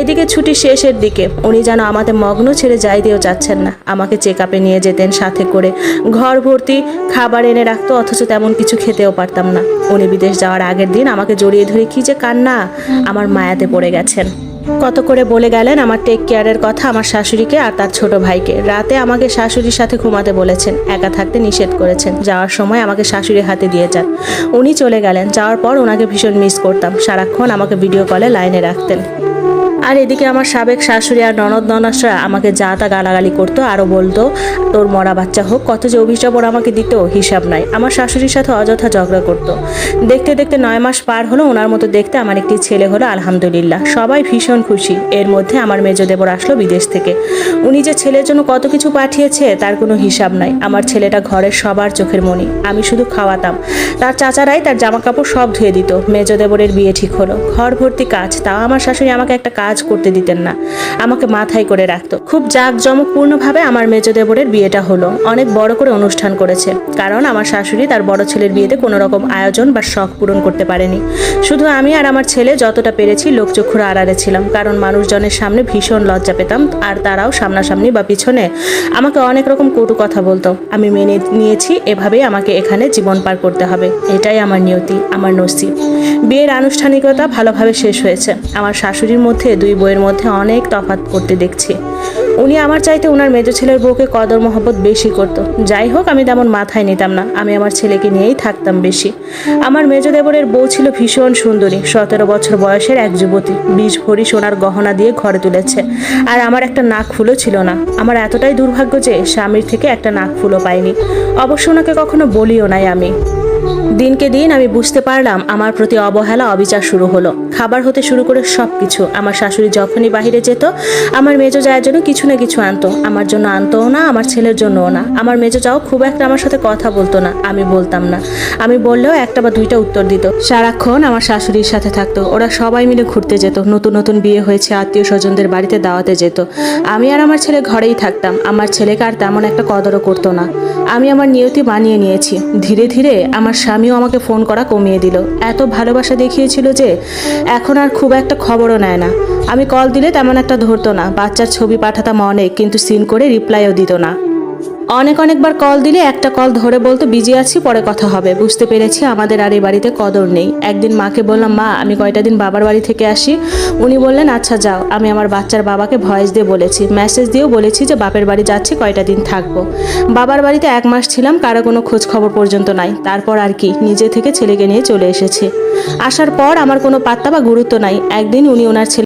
এদিকে ছুটি শেষের দিকে, উনি যেন আমাদের মগ্ন ছেড়ে যাই দিয়েও যাচ্ছেন না। আমাকে চেক আপে নিয়ে যেতেন সাথে করে। ঘর ভর্তি, খাবার এনে রাখতো, অথচ তেমন কিছু খেতেও পারতাম না। উনি বিদেশ যাওয়ার আগের দিন আমাকে জড়িয়ে ধরে, কি যে কান্না, আমার মায়াতে পড়ে গেছেন। কত করে বলে গেলেন আমার টেক কেয়ারের কথা আমার শাশুড়িকে আর তার ছোট ভাইকে। রাতে আমাকে শাশুড়ির সাথে ঘুমাতে বলেছেন, একা থাকতে নিষেধ করেছেন। যাওয়ার সময় আমাকে শাশুড়ির হাতে দিয়ে যান। উনি চলে গেলেন, যাওয়ার পর ওনাকে ভীষণ মিস করতাম। সারাক্ষণ আমাকে ভিডিও কলে লাইনে রাখতেন। আর এদিকে আমার সাবেক শাশুড়ি আর ননদ ননাসরা আমাকে যা তা গালাগালি করতো আরও বলতো, তোর মরা বাচ্চা হোক কত যে অভিশাপ ওরা আমাকে দিত, হিসাব নাই। আমার শাশুড়ির সাথে অযথা ঝগড়া করতো। দেখতে দেখতে নয় মাস পার হলো, ওনার মতো দেখতে আমার একটি ছেলে হলো, আলহামদুলিল্লাহ। সবাই ভীষণ খুশি। এর মধ্যে আমার মেজ দেবর আসলো বিদেশ থেকে। উনি যে ছেলের জন্য কত কিছু পাঠিয়েছে, তার কোনো হিসাব নাই। আমার ছেলেটা ঘরের সবার চোখের মণি। আমি শুধু খাওয়াতাম। তার চাচারাই তার জামা কাপড় সব ধুয়ে দিত। মেজ দেবরের বিয়ে ঠিক হলো। ঘর ভর্তি কাজ। তাও আমার শাশুড়ি আমাকে একটা কাজ করতে দিতেন না। আমাকে মাথায় করে রাখতো। খুব জাঁকজমকপূর্ণভাবে আমার মেজ দেবরের বিয়েটা হলো। অনেক বড় করে অনুষ্ঠান করেছে। কারণ আমার শাশুড়ি তার বড় ছেলের বিয়েতে কোনো রকম আয়োজন বা শখ পূরণ করতে পারেনি। শুধু আমি আর আমার ছেলে যতটা পেরেছি লোকচক্ষুর আড়ালে ছিলাম। কারণ মানুষজনের সামনে ভীষণ লজ্জা পেতাম আর তারাও সামনাসামনি বা পিছনে আমাকে অনেক রকম কটু কথা বলতো। আমি মেনে নিয়েছি এভাবেই আমাকে এখানে জীবন পার করতে হবে। এটাই আমার নিয়তি, আমার নসিব। বিয়ের আনুষ্ঠানিকতা ভালোভাবে শেষ হয়েছে। আমার শাশুড়ির মধ্যে দুই বইয়ের মধ্যে অনেক তফাৎ করতে দেখছি। উনি আমার চাইতে ওনার মেজো ছেলের বউকে কদর মহব্বত বেশি করতো। যাই হোক, আমি তেমন মাথায় নিতাম না। আমি আমার ছেলেকে নিয়েই থাকতাম বেশি। আমার মেজো দেবরের বউ ছিল ভীষণ সুন্দরী। সতেরো বছর বয়সের এক যুবতী। বিষ ভরি সোনার গহনা দিয়ে ঘরে তুলেছে। আর আমার একটা নাক ফুলও ছিল না। আমার এতটাই দুর্ভাগ্য যে স্বামীর থেকে একটা নাক ফুলও পাইনি। অবশ্য ওনাকে কখনো বলিও নাই আমি। দিনকে দিন আমি বুঝতে পারলাম আমার প্রতি অবহেলা অবিচার শুরু হলো। খাবার হতে শুরু করে সব কিছু আমার শাশুড়ি যখনই বাইরে যেত, আমার মেজো যাওয়ার জন্য কিছু না কিছু আনতো। আমার জন্য আনতোও না, আমার ছেলের জন্যও না। আমার মেজো যাও খুব একটা আমার সাথে কথা বলতো না, আমি বলতাম না। আমি বললেও একটা বা দুইটা উত্তর দিত। সারাক্ষণ আমার শাশুড়ির সাথে থাকতো। ওরা সবাই মিলে ঘুরতে যেত, নতুন নতুন বিয়ে হয়েছে, আত্মীয় স্বজনদের বাড়িতে দাওয়াতে যেত। আমি আর আমার ছেলে ঘরেই থাকতাম। আমার ছেলেকে আর তেমন একটা কদরও করতো না। আমি আমার নিয়তি বানিয়ে নিয়েছি। ধীরে ধীরে আমার স্বামীও আমাকে ফোন করা কমিয়ে দিল। এত ভালোবাসা দেখিয়েছিল যে এখন আর খুব একটা খবরও নেয় না। আমি কল দিলে তেমন একটা ধরতো না। বাচ্চার ছবি পাঠাতাম অনেক, কিন্তু সিন করে রিপ্লাইও দিত না। অনেক অনেকবার কল দিলে একটা কল ধরে বলতো, বিজি আছি, পরে কথা হবে। বুঝতে পেরেছি আমাদের আর এই বাড়িতে কদর নেই। একদিন মাকে বললাম, মা, আমি কয়টা দিন বাবার বাড়ি থেকে আসি? উনি বললেন আচ্ছা যাও। আমি আমার বাচ্চার বাবাকে ভয়েস দিয়ে বলেছি, মেসেজ দিয়েও বলেছি যে, বাপের বাড়ি যাচ্ছি, কয়টা দিন থাকব? বাবার বাড়িতে এক মাস ছিলাম, কারও কোনো খোঁজ খবর পর্যন্ত নাই। তারপর আর কি, নিজে থেকে ছেলেকে নিয়ে চলে এসেছি। আসার পর আমার কোনো পাত্তা বা গুরুত্ব নাই। একদিন উনি ওনার ছেলে